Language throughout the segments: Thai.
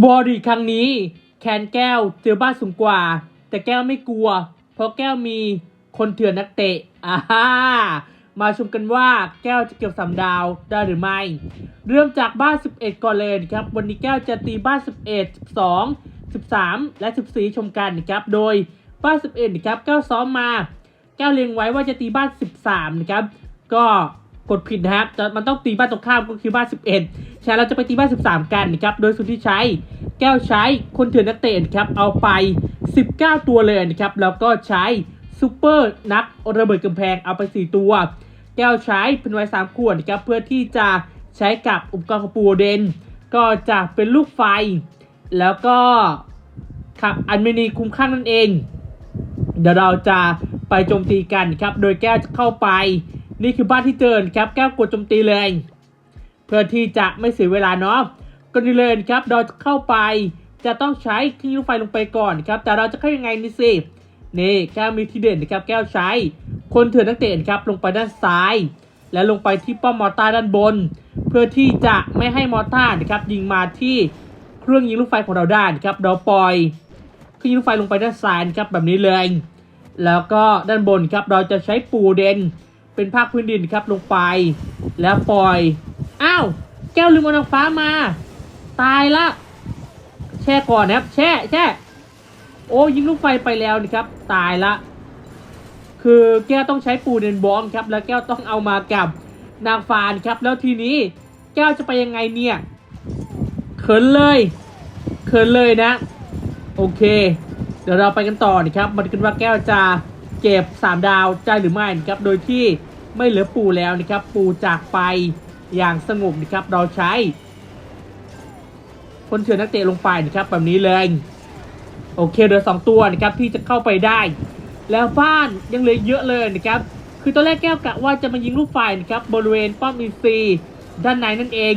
บอดีครั้งนี้ แคนแก้วเจอบ้านสูงกว่า แต่แก้วไม่กลัว เพราะแก้วมีคนเถื่อนนักเตะอ่าฮ่ามาชมกันว่าแก้วจะเก็บสามดาวได้หรือไม่ เริ่มจากบ้าน 11 ก่อนเลยนะครับ วันนี้แก้วจะตีบ้าน 11 12 13 และ 14 ชมกันนะครับ โดยบ้าน 11 นะครับแก้วซ้อมมา แก้วเล็งไว้ว่าจะตีบ้าน 13 นะครับ ก็ กดผิดนะครับแต่มันต้องตีบ้านตรงข้ามก็คือบ้าน 11ใช่เราจะไปตีบ้าน 13 กันนะครับ โดยสุดที่ใช้แก้วใช้คนเถื่อนนักเตะนะครับ เอาไป 19 ตัวเลยนะครับ แล้วก็ใช้ซูเปอร์นักระเบิดกำแพงเอาไป 4 ตัว แก้วใช้เป็นไว้3ขวดนะครับ เพื่อที่จะใช้กับอุปกรณ์ของปูเดน ก็จะเป็นลูกไฟ แล้วก็ขับอันเมนีคุ้มข้างนั่นเอง เดี๋ยวเราจะไปโจมตีกันครับ โดยแก้วจะเข้าไป นี่คือบ้านที่เจอครับแก้วกดโจมตีเลย เพื่อที่จะไม่เสียเวลาเนาะก็นี่เลยครับเราจะเข้าไปจะต้องใช้คลื่นลูกไฟลงไปก่อนครับ แต่เราจะเข้ายังไงนี่สินี่แก้วมีที่เด่นนะครับแก้วใช้ คนเถื่อนนักเตะครับลงไปด้านซ้าย และลงไปที่ป้อมมอต้าด้านบน เพื่อที่จะไม่ให้มอต้านะครับยิงมาที่เครื่องยิงลูกไฟของเราได้นะครับเราปล่อยเครื่องยิงลูกไฟลงไปด้านซ้ายครับแบบนี้เลย แล้วก็ด้านบนครับเราจะใช้ปูเดน เป็นภาคพื้นดินครับลงไป แล้วปล่อย อ้าว แก้วลืมเอานางฟ้ามา ตายละ แช่ก่อนนะครับ แช่แช่โอ้ยิงลูกไฟไปแล้วนะครับ ตายละ คือแก้วต้องใช้ปูเดนบอมครับ แล้วแก้วต้องเอามากับนางฟ้านครับ แล้วทีนี้แก้วจะไปยังไงเนี่ยเขินเลยเขินเลยนะ โอเค เดี๋ยวเราไปกันต่อนะครับมาดูกันว่าแก้วจะ เก็บ 3 ดาวได้หรือไม่นะครับโดยที่ไม่เหลือปูแล้วนะครับปูจากไปอย่างสงบนะครับเราใช้คนเถื่อนนักเตะลงไปนะครับแบบนี้เลยโอเคเหลือสองตัวนะครับที่จะเข้าไปได้ แล้วบ้านยังเหลือเยอะเลยนะครับคือตอนแรกแก้วกะว่าจะมายิงลูกไฟนะครับบริเวณป้อมอินซีด้านในนั่นเอง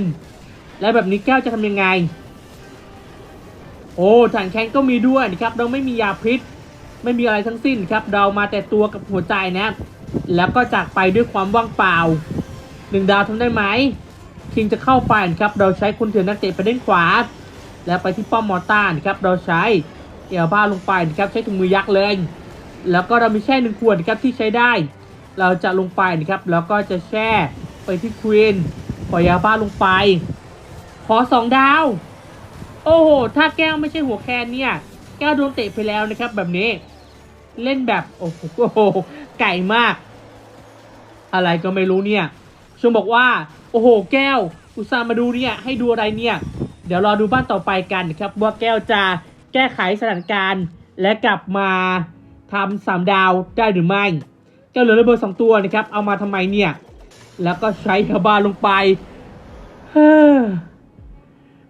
และแบบนี้แก้วจะทำยังไง โอ้ถังแข็งก็มีด้วยนะครับเราไม่มียาพิษ ไม่มีอะไรทั้งสิ้นครับ เรามาแต่ตัวกับหัวใจนะ แล้วก็จากไปด้วยความว่างเปล่าหนึ่งดาวทำได้ไหมคิงจะเข้าไปครับ เราใช้คนเถื่อนนักเตะไปด้านขวา แล้วไปที่ป้อมมอร์ต้านครับ เราใช้เอลบ้าลงไปนะครับ ใช้ถุงมือยักษ์เลย แล้วก็เรามีแช่หนึ่งขวดครับที่ใช้ได้ เราจะลงไปนะครับ แล้วก็จะแช่ไปที่ควีนปล่อยยาบ้าลงไป ขอสองดาว โอ้โห ถ้าแก้วไม่ใช่หัวแคนเนี่ย แก้วโดนเตะไปแล้วนะครับ แบบนี้ เล่นแบบโอ้โหไก่มาก อะไรก็ไม่รู้เนี่ยชมบอกว่า โอ้โห แก้ว อุตส่าห์มาดูเนี่ย ให้ดูอะไรเนี่ย เดี๋ยวรอดูบ้านต่อไปกันนะครับ ว่าแก้วจะแก้ไขสถานการณ์ และกลับมาทำสามดาวได้หรือไม่แก้วเหลือระเบิดสองตัวนะครับ เอามาทำไมเนี่ย แล้วก็ใช้คาบาลงไปเฮ้อ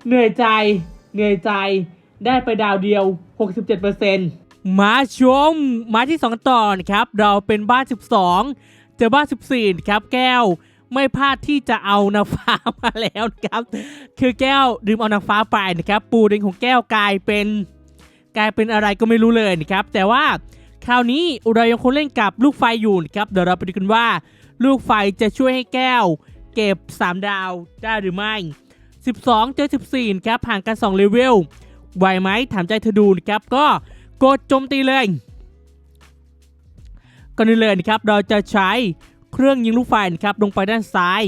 เหนื่อยใจ เหนื่อยใจ ได้ไปดาวเดียว 67%มาชมมาที่ 2 ตอนครับ เราเป็นบ้าน 12 เจอบ้าน 14 ครับแก้วไม่พลาดที่จะเอานาฟ้ามาแล้วนะครับ คือแก้วลืมเอานาฟ้าไปนะครับ ปูเดงของแก้วกลายเป็นกลายเป็นอะไรก็ไม่รู้เลยนะครับ แต่ว่าคราวนี้เรายังคงเล่นกับลูกไฟอยู่นะครับเดี๋ยวเราไปดูกันว่า ลูกไฟจะช่วยให้แก้ว เก็บ 3 ดาวได้หรือไม่ 12 เจอ 14 ครับห่างกัน 2 เลเวล ไหวไหมถามใจเธอดูนะครับก็กดโจมตีเลยก่อนอื่นเลยนะครับเราจะใช้เครื่องยิงลูกไฟนะครับลงไปด้านซ้าย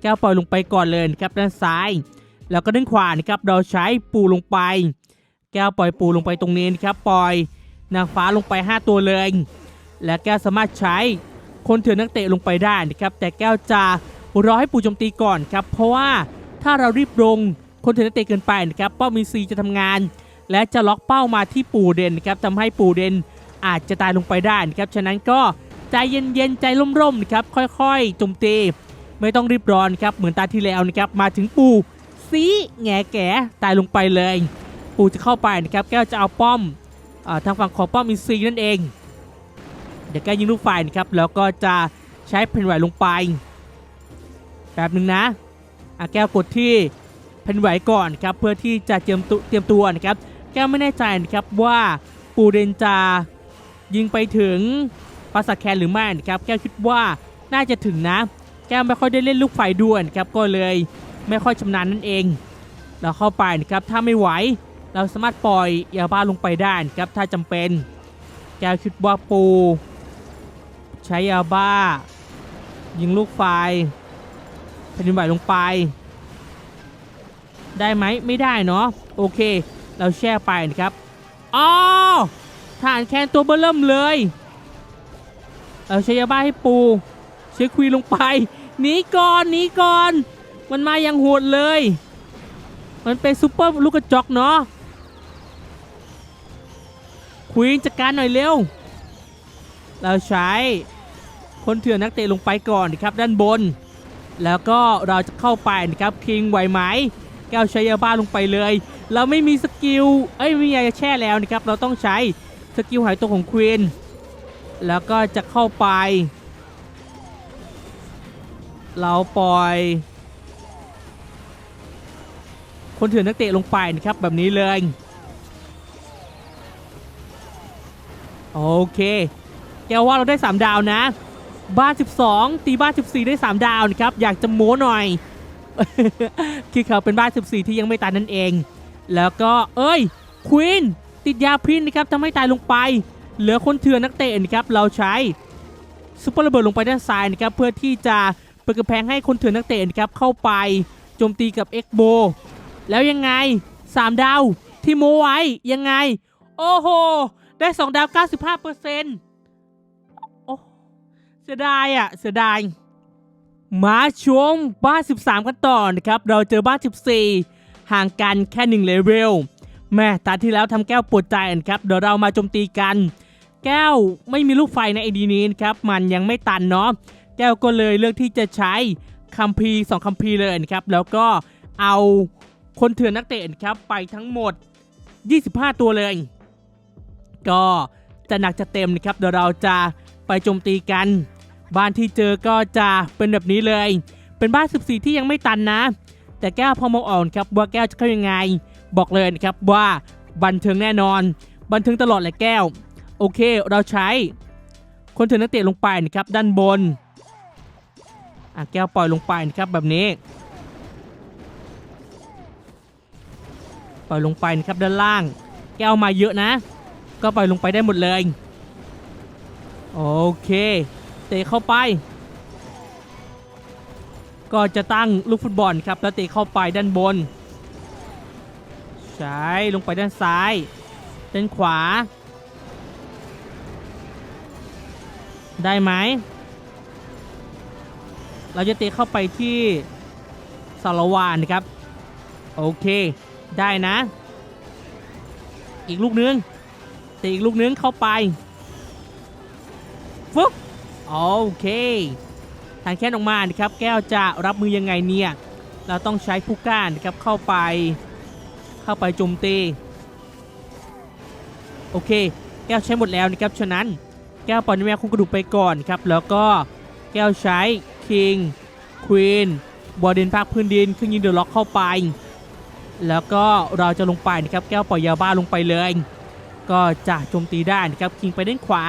แก้วปล่อยลงไปก่อนเลยนะครับด้านซ้าย แล้วก็ด้านขวานะครับเราใช้ปูลงไป แก้วปล่อยปูลงไปตรงนี้นะครับปล่อยนางฟ้าลงไป 5 ตัวเลย และแก้วสามารถใช้คนเถื่อนนักเตะลงไปได้นะครับแต่แก้วจะรอให้ปูโจมตีก่อนครับเพราะว่าถ้าเรารีบลง คนเถื่อนนักเตะเกินไปนะครับเป้ามีซีจะทำงาน และจะล็อกเป้ามาที่ปูเดนนะครับทำให้ปูเดนอาจจะตายลงไปได้นะครับฉะนั้นก็ใจเย็นๆใจร่มๆนะครับค่อยๆจมตีไม่ต้องรีบร้อนครับเหมือนตาที่แล้วนะครับมาถึงปูซีแง่แก่ตายลงไปเลย ปูจะเข้าไปนะครับแก้วจะเอาป้อมอทางฝั่งของป้อมอินซีนั่นเอง เดี๋ยวแก้วยิงลูกไฟนะครับแล้วก็จะใช้แผ่นไหวลงไปแป๊บหนึ่งนะอะแก้วกดที่ ผ่นไหวก่อนครับเพื่อที่จะเตรียมตัวเตรียมตัวนะครับแก้วไม่แน่ใจนะครับว่าปูเรนจะยิงไปถึงปราสาทแคนหรือไม่นะครับแก้วคิดว่าน่าจะถึงนะ แก้วไม่ค่อยได้เล่นลูกไฟด้วยนะครับก็เลยไม่ค่อยชำนาญนั่นเอง เราเข้าไปนะครับถ้าไม่ไหวเราสามารถปล่อยยาบ้าลงไปได้นะครับถ้าจำเป็น แกคิดว่าปู ใช้ยาบ้า ยิงลูกไฟแผ่นดินไหวลงไป ได้ไหมไม่ได้เนาะโอเค เราแช่ไปนะครับอ๋อฐานแคนตัวเบลเริ่มเลยเราใช้ยาบ้าให้ปูเช็คคุยลงไปหนีก่อนหนีก่อน มันมาอย่างโหดเลย มันเป็นซูเปอร์ลูกกระจอกเนาะคุยจัดการหน่อยเร็ว เราใช้คนเถื่อนนักเตะลงไปก่อนนะครับด้านบน แล้วก็เราจะเข้าไปนะครับคิงไหวไหม แก้วใช้ยาบ้าลงไปเลย เราไม่มีสกิลเอ้ยไม่มีอะแช่แล้วนะครับเราต้องใช้สกิลหายตัวของควีนแล้วก็จะเข้าไป เราปล่อย คนถือนนักเตะลงไปนะครับแบบนี้เลยโอเค แกว่าเราได้ 3 ดาวนะ บ้าน 12 ตีบ้าน 14 ได้ 3 ดาวนะครับ อยากจะโม้หน่อย คือเขาเป็นบ้าน 14 ที่ยังไม่ตายนั่นเอง แล้วก็เอ้ยควีนติดยาพิษนะครับทำให้ตายลงไป เหลือคนเถื่อนนักเตะนะครับเราใช้ซุปเปอร์ระเบิดลงไปด้านซ้ายนะครับเพื่อที่จะเปิดกำแพงให้คนเถื่อนนักเตะนะครับเข้าไปโจมตีกับเอ็กโบแล้วยังไง 3 ดาวที่โมไว้ ยังไง โอ้โห ได้ 2 ดาว 95เปอร์เซ็นต์โอ้เสียดายอะ เสียดาย มาชมบ้าน 13 กันต่อนะครับ เราเจอบ้าน 14 ห่างกันแค่1เลเวลแม่ตาที่แล้วทำแก้วปวดใจนะครับเดี๋ยวเรามาโจมตีกัน แก้วไม่มีลูกไฟในไอดีนี้นครับ มันยังไม่ตันเนาะแก้วก็เลยเลือกที่จะใช้คัมภีร์สองคัมภีร์เลยนะครับ แล้วก็เอาคนเถื่อนนักเตะนะครับไปทั้งหมด 25 ตัวเลย ก็จะหนักจะเต็มนะครับเดี๋ยวเราจะไปโจมตีกัน บ้านที่เจอก็จะเป็นแบบนี้เลย เป็นบ้าน 14 ที่ยังไม่ตันนะ แต่แก้วพอมองอ่อกครับว่าแก้วจะเข้ายังไง บอกเลยนะครับว่าบันเทิงแน่นอน บันเทิงตลอดเลยแก้ว โอเค เราใช้ คนถือนนักเตะลงไปนะครับด้านบนอะแก้วปล่อยลงไปนะครับแบบนี้ ปล่อยลงไปนะครับด้านล่าง แก้วมาเยอะนะ ก็ปล่อยลงไปได้หมดเลย โอเค เตะเข้าไป ก็จะตั้งลูกฟุตบอลครับแล้วเตะเข้าไปด้านบน ใช้ลงไปด้านซ้าย ด้านขวา ได้ไหม เราจะเตะเข้าไปที่สารวานครับ โอเค ได้นะ อีกลูกนึงเตะอีกลูกนึงเข้าไปฟึบ โอเค ทางแค่นออกมานะครับ แก้วจะรับมือยังไงเนี่ย เราต้องใช้ผู้ก้านะครับเข้าไป เข้าไปโจมตี โอเค แก้วใช้หมดแล้วนะครับ ฉะนั้นแก้วปล่อยแมวคงกระดูกไปก่อนครับ แล้วก็แก้วใช้คิงควีนบอดเดนภาคพื้นดินเครื่องยิงเดอะล็อกเข้าไป แล้วก็เราจะลงไปนะครับ แก้วปล่อยยาบ้าลงไปเลย ก็จะโจมตีได้นะครับ คิงไปด้านขวา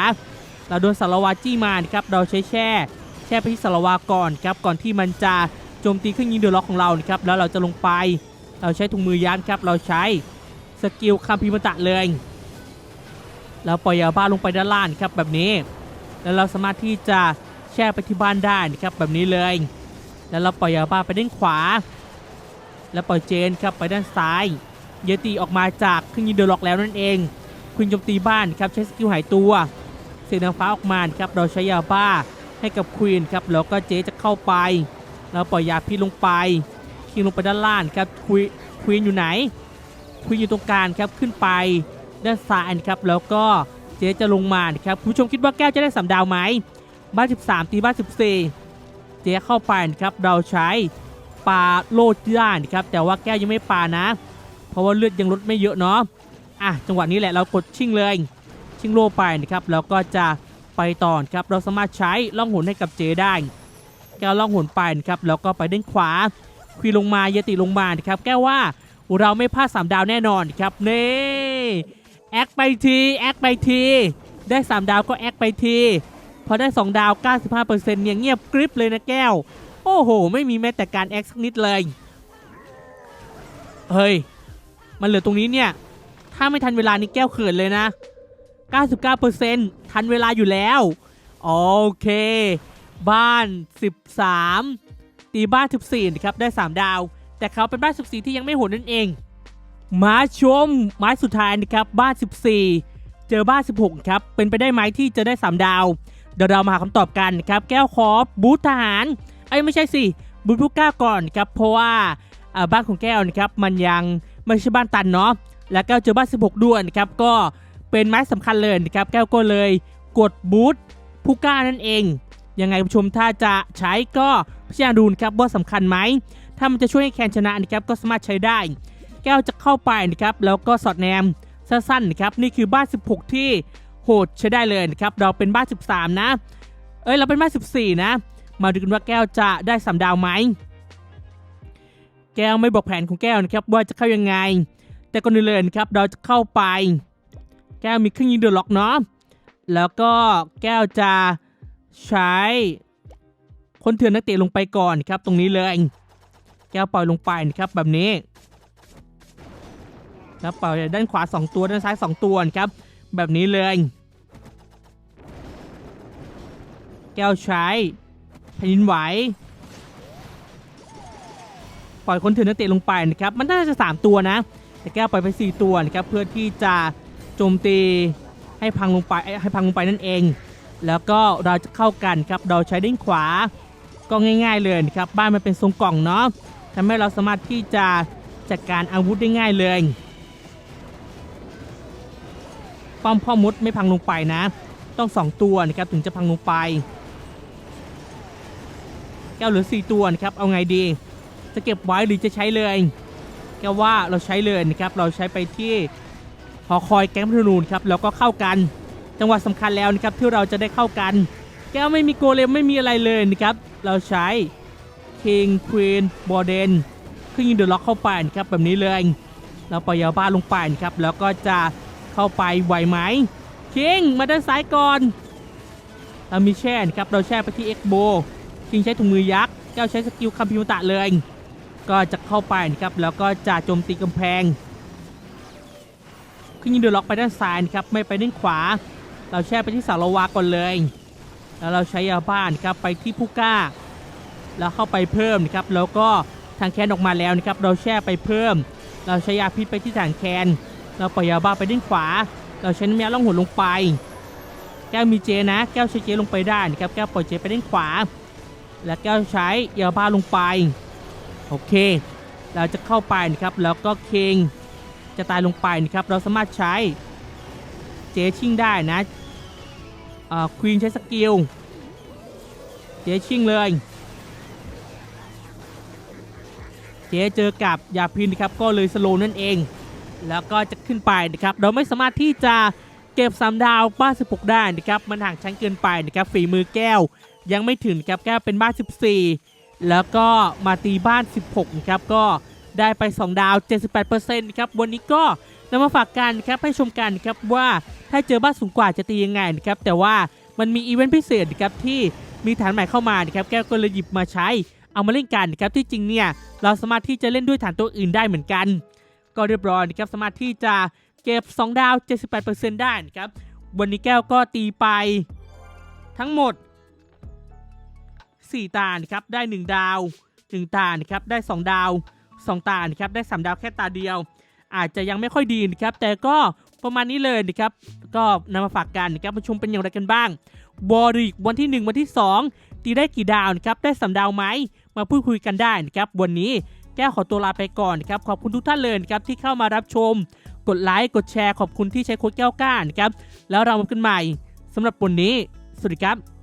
เราโดนสารวาจี้มานะครับเราใช้แช่ แช่ไปที่สารวาก่อนครับก่อนที่มันจะโจมตีเครื่องยิงเดือะล็อกของเรานะครับแล้วเราจะลงไป เราใช้ถุงมือยันครับเราใช้สกิลคัมพีมตะเลยเราปล่อยยาบ้าลงไปด้านล่างครับแบบนี้ แล้วเราสามารถที่จะแช่ไปที่บ้านได้นะครับแบบนี้เลย แล้วเราปล่อยยาบ้าไปด้านขวา แล้วปล่อยเจนครับไปด้านซ้าย เยตีออกมาจากเครื่องยิงเดือะล็อกแล้วนั่นเองคุณโจมตีบ้านครับใช้สกิลหายตัว สีนางฟ้าออกมาครับเราใช้ยาบ้าให้กับควีนครับแล้วก็เจ๊จะเข้าไป เราปล่อยยาพิษลงไปคิงลงไปด้านล่างครับควีควีนอยู่ไหนควีนอยู่ตรงกลางครับขึ้นไปด้านซ้ายครับแล้วก็เจ๊จะลงมาครับผู้ชมคิดว่าแก้วจะได้สามดาวไหมบ้าน13 ตีบ้าน14 เจ๊เข้าไปครับเราใช้ปลาโลดได้นครับแต่ว่าแก้วยังไม่ปลานะ เพราะว่าเลือดยังลดไม่เยอะเนาะอะจังหวะนี้แหละเรากดชิ่งเลย ชิงโลไปนะครับแล้วก็จะไปต่อครับเราสามารถใช้ล่องหนให้กับเจได้แก้วล่องหนไปนะครับแล้วก็ไปด้านขวาคุยลงมาเยติลงมานะครับแก้วว่าเราไม่พลาดสามดาวแน่นอนครับนี่แอคไปทีแอคไปทีได้ 3 ดาวก็แอคไปทีพอได้ 2 ดาว 95%เนี่ยเงียบกริบเลยนะแก้ว โอ้โห ไม่มีแม้แต่การแอคสักนิดเลย เฮ้ย มันเหลือตรงนี้เนี่ย ถ้าไม่ทันเวลานี้แก้วเขินเลยนะ 99%ทันเวลาอยู่แล้ว โอเค บ้าน 13 ตีบ้าน 14นะครับได้ 3 ดาว แต่เขาเป็นบ้าน 14 ที่ยังไม่โหดนั่นเอง มาชมไม้สุดท้ายนะครับบ้าน 14 เจอบ้าน 16 ครับ เป็นไปได้ไหมที่จะได้ 3 ดาว เดี๋ยวเรามาหาคำตอบกันนะครับแก้วคอฟบูธทหารเอ้ไม่ใช่สิบูธผู้กล้าก่อนครับเพราะว่าบ้านของแก้วนะครับมันยังไม่ใช่บ้านตันเนาะแล้วแก้วเจอบ้าน 16 ด้วยนะครับก็ เป็นไม้สำคัญเลยนะครับแก้วก็เลยกดบูธผู้กล้านั่นเอง ยังไงผู้ชมถ้าจะใช้ก็พิจารณาดูนะครับว่าสำคัญไหมถ้ามันจะช่วยให้แคนชนะนะครับก็สามารถใช้ได้ แก้วจะเข้าไปนะครับแล้วก็สอดแนมสั้นๆนะครับนี่คือบ้าน 16 ที่โหดใช้ได้เลยนะครับเราเป็นบ้าน 13 นะ เอ้ยเราเป็นบ้าน 14 นะ มาดูกันว่าแก้วจะได้สามดาวไหมแก้วไม่บอกแผนของแก้วนะครับว่าจะเข้ายังไง แต่ก่อนอื่นเลยนะครับเราจะเข้าไป แก้วมีเครื่องยิงเดือดล็อกเนาะแล้วก็แก้วจะใช้ คนเถื่อนนักเตะลงไปก่อนครับ ตรงนี้เลย แก้วปล่อยลงไปนะครับแบบนี้แล้วปล่อยด้านขวา 2 ตัวด้านซ้าย 2 ตัวครับ แบบนี้เลย แก้วใช้แผ่นดินไหวปล่อยคนถือนักเตะลงไปนะครับ มันน่าจะ 3 ตัวนะ แต่แก้วปล่อยไป 4 ตัวนะครับเพื่อที่จะ โจมตีให้พังลงไปให้พังลงไปนั่นเอง แล้วก็เราจะเข้ากันครับเราใช้ด้านขวาก็ง่าย ๆเลยครับบ้านมันเป็นทรงกล่องเนาะทำให้เราสามารถที่จะจัดการอาวุธได้ง่ายเลยป้อมพ่อมดไม่พังลงไปนะ ต้อง2ตัวนะครับถึงจะพังลงไปแก้วเหลือ4ตัวนะครับเอาไงดี จะเก็บไว้หรือจะใช้เลยแก้วว่าเราใช้เลยนะครับเราใช้ไปที่ หอคอยแก๊งพนูนครับแล้วก็เข้ากัน จังหวะสำคัญแล้วนะครับที่เราจะได้เข้ากัน แก้วไม่มีโกเลมไม่มีอะไรเลยนะครับเราใช้ King Queen b o r d e n ขึ้นยิงเดอะล็อกเข้าไปนะครับแบบนี้เลยเราปล่อยยาบ้าลงไปนะครับแล้วก็จะเข้าไปไหวไหมคิงมาด้านซ้ายก่อนเรามีแช่นะครับเราแช่ไปที่เอ็กโบคิงใช้ถุงมือยักษ์แก้วใช้สกิลคัมพิวตะเลย ก็จะเข้าไปนะครับแล้วก็จะโจมตีกำแพง ขึ้นยิงเดือล็อกไปด้านซ้ายนะครับไม่ไปด้านขวา เราแช่ไปที่สารวาก่อนเลย แล้วเราใช้ยาบ้านครับไปที่ผู้กล้า แล้วเข้าไปเพิ่มนะครับแล้วก็ทางแคนออกมาแล้วนะครับเราแช่ไปเพิ่ม เราใช้ยาพิษไปที่ฐานแคนเราปล่อยยาบ้าไปด้านขวา เราใช้น้ำยาล่องหนลงไป แก้วมีเจนะ แก้วใช้เจลงไปได้นะครับแก้วปล่อยเจไปด้านขวา และแก้วใช้ยาบ้าลงไปโอเค เราจะเข้าไปนะครับแล้วก็เคง จะตายลงไปนะครับ เราสามารถใช้เจชิ่งได้นะควีนใช้สกิล เจชิ่งเลย เจเจอกับยาพินนะครับ ก็เลยสโลนั่นเอง แล้วก็จะขึ้นไปนะครับ เราไม่สามารถที่จะเก็บสามดาวบ้าน16 ได้นะครับ มันห่างชั้นเกินไปนะครับ ฝีมือแก้วยังไม่ถึงครับแก้วเป็นบ้าน 14 แล้วก็มาตีบ้าน 16นะครับก็ ได้ไป 2 ดาว 78%นะครับ วันนี้ก็นำมาฝากกันครับให้ชมกันครับว่าถ้าเจอบ้านสูงกว่าจะตียังไงนะครับ แต่ว่ามันมีอีเวนต์พิเศษครับที่มีฐานใหม่เข้ามานะครับแก้วก็เลยหยิบมาใช้ เอามาเล่นกันครับที่จริงเนี่ยเราสามารถที่จะเล่นด้วยฐานตัวอื่นได้เหมือนกัน ก็เรียบร้อยนะครับสามารถที่จะเก็บ 2 ดาว 78%ได้นะครับวันนี้แก้วก็ตีไป ทั้งหมด 4 ตานะครับได้ 1 ดาว 1 ตานะครับได้ 2 ดาว 2 ตานะครับได้3ดาวแค่ตาเดียว อาจจะยังไม่ค่อยดีนะครับแต่ก็ประมาณนี้เลยนะครับก็นำมาฝากกันนะครับมาชมเป็นอย่างไรกันบ้างบอริกวันที่ 1 วันที่ 2 ตีได้กี่ดาวนะครับได้สามดาวไหมมาพูดคุยกันได้นะครับวันนี้แก้ขอตัวลาไปก่อนนะครับขอบคุณทุกท่านเลยนะครับที่เข้ามารับชม กดไลค์กดแชร์ขอบคุณที่ใช้โค้ดแก้วก้านะครับแล้วเรามาพบกันใหม่สำหรับวันนี้ สวัสดีครับ